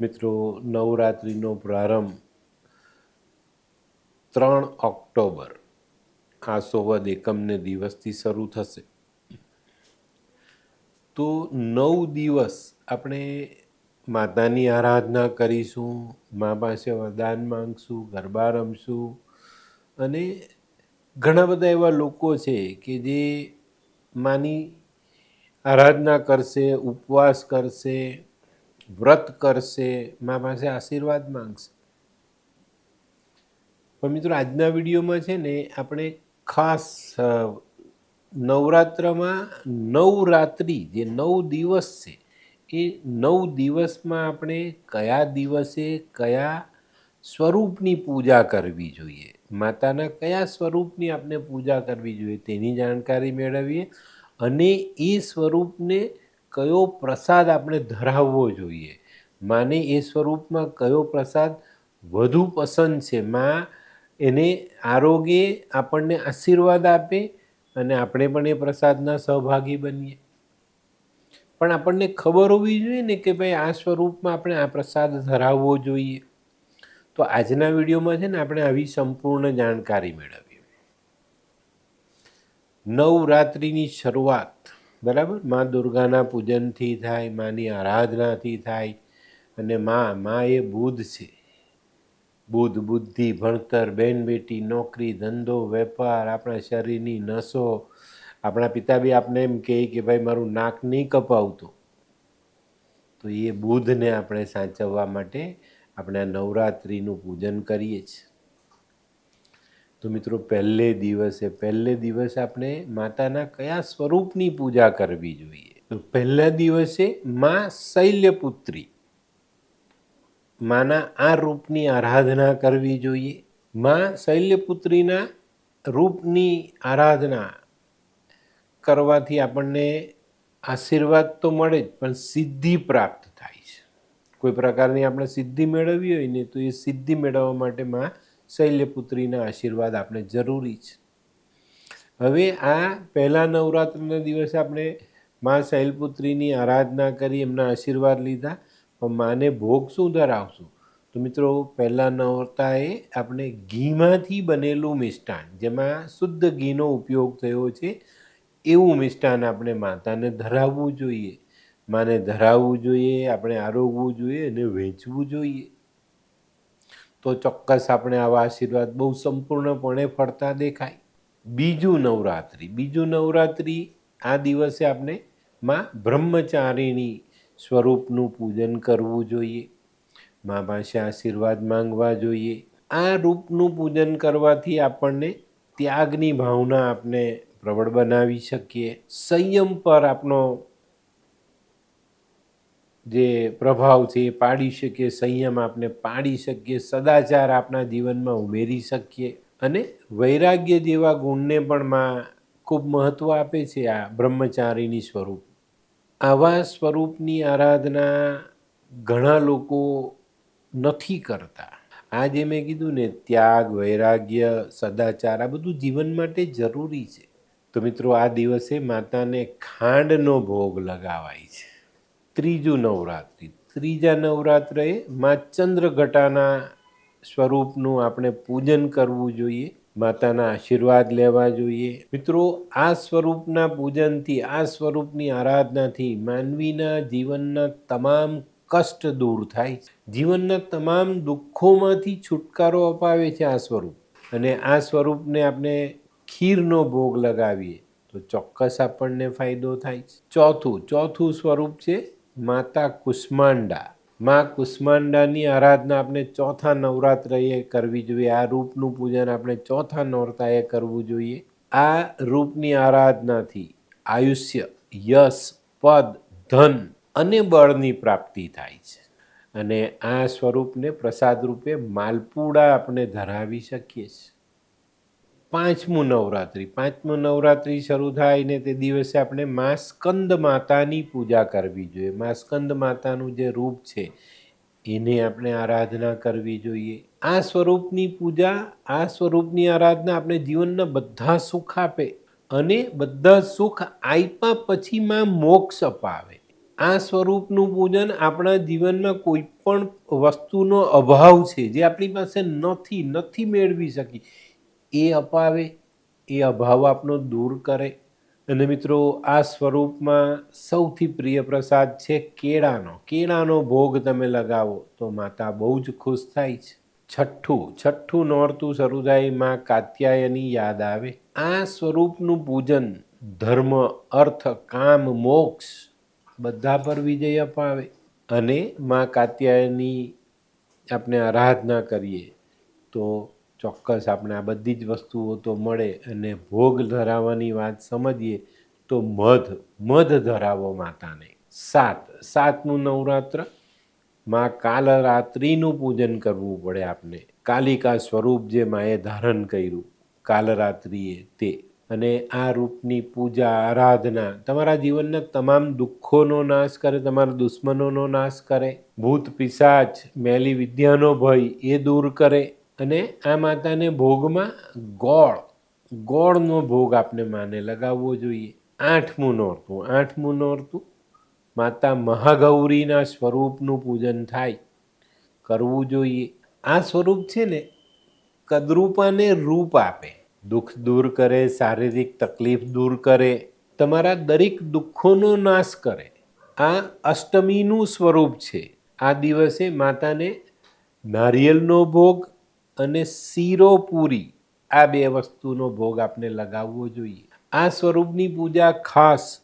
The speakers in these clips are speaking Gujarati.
મિત્રો, નવરાત્રિનો પ્રારંભ ત્રણ ઓક્ટોબર, આ સોવદ એકમને દિવસથી શરૂ થશે. તો નવ દિવસ આપણે માતાની આરાધના કરીશું, મા પાસે વરદાન માંગશું, ગરબા રમશું અને ઘણા બધા એવા લોકો છે કે જે માની આરાધના કરશે, ઉપવાસ કરશે વ્રત કરશે મા પાસે આશીર્વાદ માંગશે. પણ મિત્રો, આજના વિડીયોમાં છે ને, આપણે ખાસ નવરાત્રમાં નવરાત્રિ, જે નવ દિવસ છે, એ નવ દિવસમાં આપણે કયા દિવસે કયા સ્વરૂપની પૂજા કરવી જોઈએ? માતાના કયા સ્વરૂપની આપણે પૂજા કરવી જોઈએ? તેની જાણકારી મેળવીએ અને એ સ્વરૂપને કયો પ્રસાદ આપણે ધરાવવો જોઈએ? માને એ સ્વરૂપમાં કયો પ્રસાદ વધુ પસંદ છે? માં એને આરોગ્ય આપણને આશીર્વાદ આપે અને આપણે પણ એ પ્રસાદના સહભાગી બનીએ. પણ આપણને ખબર હોવી જોઈએ ને કે ભાઈ આ સ્વરૂપમાં આપણે આ પ્રસાદ ધરાવવો જોઈએ. તો આજના વિડીયોમાં છે ને આપણે આવી સંપૂર્ણ જાણકારી મેળવીએ. નવરાત્રિની શરૂઆત. બરાબર? મા દુર્ગાના પૂજનથી થાય, માની આરાધનાથી થાય અને મા મા એ બુદ્ધ છે. બુદ્ધ, બુદ્ધિ, ભણતર, બેન બેટી, નોકરી, ધંધો, વેપાર, આપણા શરીરની નસો. આપણા પિતા બી આપણે એમ કહે કે ભાઈ, મારું નાક નહીં કપાવતું. તો એ બુદ્ધને આપણે સાચવવા માટે આપણે આ નવરાત્રિનું પૂજન કરીએ છીએ. તો મિત્રો, પહેલે દિવસે પહેલે દિવસે આપણે માતાના કયા સ્વરૂપની પૂજા કરવી જોઈએ? તો પહેલા દિવસે મા શૈલ્યપુત્રી. માના આ રૂપની આરાધના કરવી જોઈએ. મા શૈલ્યપુત્રીના રૂપની આરાધના કરવાથી આપણને આશીર્વાદ તો મળે જ, પણ સિદ્ધિ પ્રાપ્ત થાય છે. કોઈ પ્રકારની આપણે સિદ્ધિ મેળવવી હોય ને, તો એ સિદ્ધિ મેળવવા માટે માં શૈલ્યપુત્રીના આશીર્વાદ આપણે જરૂરી છે. હવે આ પહેલા નવરાત્રિના દિવસે આપણે મા શૈલપુત્રીની આરાધના કરી, એમના આશીર્વાદ લીધા. પણ માને ભોગ શું ધરાવશું? તો મિત્રો, પહેલા નવરતાએ આપણે ઘીમાંથી બનેલું મિષ્ટાન, જેમાં શુદ્ધ ઘીનો ઉપયોગ થયો છે, એવું મિષ્ટાન આપણે માતાને ધરાવવું જોઈએ. માને ધરાવવું જોઈએ, આપણે આરોગવું જોઈએ અને વેચવું જોઈએ. તો ચોક્કસ આપણે આવા આશીર્વાદ બહુ સંપૂર્ણપણે ફળતા દેખાય. બીજું નવરાત્રિ. બીજું નવરાત્રિ આ દિવસે આપણે માં બ્રહ્મચારિણી સ્વરૂપનું પૂજન કરવું જોઈએ. મા પાસે આશીર્વાદ માંગવા જોઈએ. આ રૂપનું પૂજન કરવાથી આપણને ત્યાગની ભાવના આપણે પ્રબળ બનાવી શકીએ. સંયમ પર આપણો જે પ્રભાવ છે એ પાડી શકીએ, સંયમ આપણે પાડી શકીએ, સદાચાર આપણા જીવનમાં ઉમેરી શકીએ અને વૈરાગ્ય જેવા ગુણને પણ માં ખૂબ મહત્ત્વ આપે છે આ બ્રહ્મચારીની સ્વરૂપ. આવા સ્વરૂપની આરાધના ઘણા લોકો નથી કરતા. આ જે મેં કીધું ને, ત્યાગ, વૈરાગ્ય, સદાચાર આ બધું જીવન માટે જરૂરી છે. તો મિત્રો, આ દિવસે માતાને ખાંડનો ભોગ લગાવાય છે. ત્રીજું નવરાત્રિ. ત્રીજા નવરાત્રે મા ચંદ્રઘટાના સ્વરૂપનું આપણે પૂજન કરવું જોઈએ, માતાના આશીર્વાદ લેવા જોઈએ. મિત્રો, આ સ્વરૂપના પૂજનથી, આ સ્વરૂપની આરાધનાથી માનવીના જીવનના તમામ કષ્ટ દૂર થાય છે. જીવનના તમામ દુઃખોમાંથી છુટકારો અપાવે છે આ સ્વરૂપ. અને આ સ્વરૂપને આપણે ખીરનો ભોગ લગાવીએ તો ચોક્કસ આપણને ફાયદો થાય છે. ચોથું ચોથું સ્વરૂપ છે માતા કુષ્માંડા. માં કુષ્માંડાની આરાધના આપણે ચોથા નવરાત્રએ કરવી જોઈએ. આ રૂપનું પૂજન આપણે ચોથા નોરતાએ કરવું જોઈએ. આ રૂપની આરાધનાથી આયુષ્ય, યશ, પદ, ધન અને બળની પ્રાપ્તિ થાય છે. અને આ સ્વરૂપને પ્રસાદ રૂપે માલપુડા આપણે ધરાવી શકીએ છીએ. પાંચમું નવરાત્રિ. પાંચમું નવરાત્રિ શરૂ થાય ને તે દિવસે આપણે મા સ્કંદ માતાની પૂજા કરવી જોઈએ. મા સ્કંદ માતાનું જે રૂપ છે, એને આપણે આરાધના કરવી જોઈએ. આ સ્વરૂપની પૂજા, આ સ્વરૂપની આરાધના આપણે જીવનના બધા સુખ આપે અને બધા સુખ આપ્યા પછી માં મોક્ષ અપાવે. આ સ્વરૂપનું પૂજન આપણા જીવનમાં કોઈ પણ વસ્તુનો અભાવ છે, જે આપણી પાસે નથી નથી મેળવી શકી. એ અપાવે, એ અભાવ આપનો દૂર કરે. અને મિત્રો, આ સ્વરૂપમાં સૌથી પ્રિય પ્રસાદ છે કેળાનો. કેળાનો ભોગ તમે લગાવો તો માતા બહુ જ ખુશ થાય છે. છઠ્ઠું છઠ્ઠું નોરતું શરૂ થાયમાં કાત્યાયની યાદ આવે. આ સ્વરૂપનું પૂજન ધર્મ, અર્થ, કામ, મોક્ષ બધા પર વિજય અપાવે. અને માં કાત્યાયની આપણે આરાધના કરીએ તો ચોક્કસ આપણે આ બધી જ વસ્તુઓ તો મળે અને ભોગ ધરાવવાની વાત સમજીએ તો મધ મધ ધરાવો માતાને. સાત, સાતનું નવરાત્ર. માં કાલરાત્રિનું પૂજન કરવું પડે આપણે કાલિકા સ્વરૂપ જે માએ ધારણ કર્યું, કાલરાત્રિએ તે. અને આ રૂપની પૂજા, આરાધના, તમારા જીવનના તમામ દુઃખોનો નાશ કરે, તમારા દુશ્મનોનો નાશ કરે. ભૂત પિશાચ, મેલી વિદ્યાનો ભય એ દૂર કરે. અને આ માતાને ભોગમાં ગોળ, ગોળનો ભોગ આપણે માને લગાવવો જોઈએ. આઠમું નોરતું આઠમું નોરતું, માતા મહાગૌરીના સ્વરૂપનું પૂજન થાય, કરવું જોઈએ. આ સ્વરૂપ છે ને, કદરૂપાને રૂપ આપે. દુઃખ દૂર કરે, શારીરિક તકલીફ દૂર કરે, તમારા દરેક દુઃખોનો નાશ કરે. આ અષ્ટમીનું સ્વરૂપ છે. આ દિવસે માતાને નારિયેળનો ભોગ અને શીરો પૂરી, આ બે વસ્તુનો ભોગ આપણે લગાવવો જોઈએ. આ સ્વરૂપની પૂજા ખાસ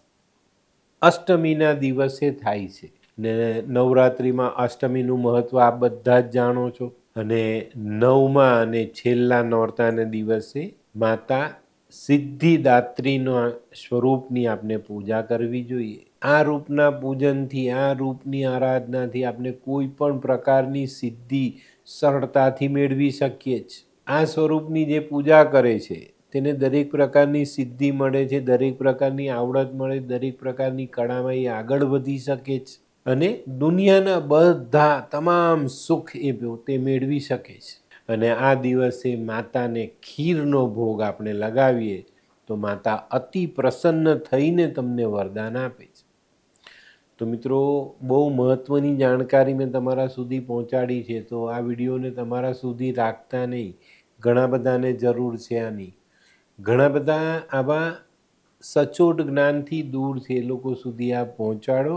અષ્ટમીના દિવસે થાય છે. ને નવરાત્રિમાં અષ્ટમીનું મહત્ત્વ આ બધા જ જાણો છો. અને નવમા અને છેલ્લા નોરતાના દિવસે માતા સિદ્ધિદાત્રીના સ્વરૂપની આપણે પૂજા કરવી જોઈએ. આ રૂપના પૂજનથી, આ રૂપની આરાધનાથી આપણે કોઈ પણ પ્રકારની સિદ્ધિ સરળતાથી મેળવી શકીએ જ. આ સ્વરૂપની જે પૂજા કરે છે, તેને દરેક પ્રકારની સિદ્ધિ મળે છે, દરેક પ્રકારની આવડત મળે, દરેક પ્રકારની કળામાં એ આગળ વધી શકે છે અને દુનિયાના બધા તમામ સુખ એ તે મેળવી શકે છે. અને આ દિવસે માતાને ખીરનો ભોગ આપણે લગાવીએ, તો માતા અતિ પ્રસન્ન થઈને તમને વરદાન આપે છે. તો મિત્રો, બહુ મહત્ત્વની જાણકારી મેં તમારા સુધી પહોંચાડી છે, તો આ વિડીયોને તમારા સુધી રાખતા નહીં. ઘણા બધાને જરૂર છે આની. ઘણા બધા આવા સચોટ જ્ઞાનથી દૂર છે એ લોકો સુધી આ પહોંચાડો.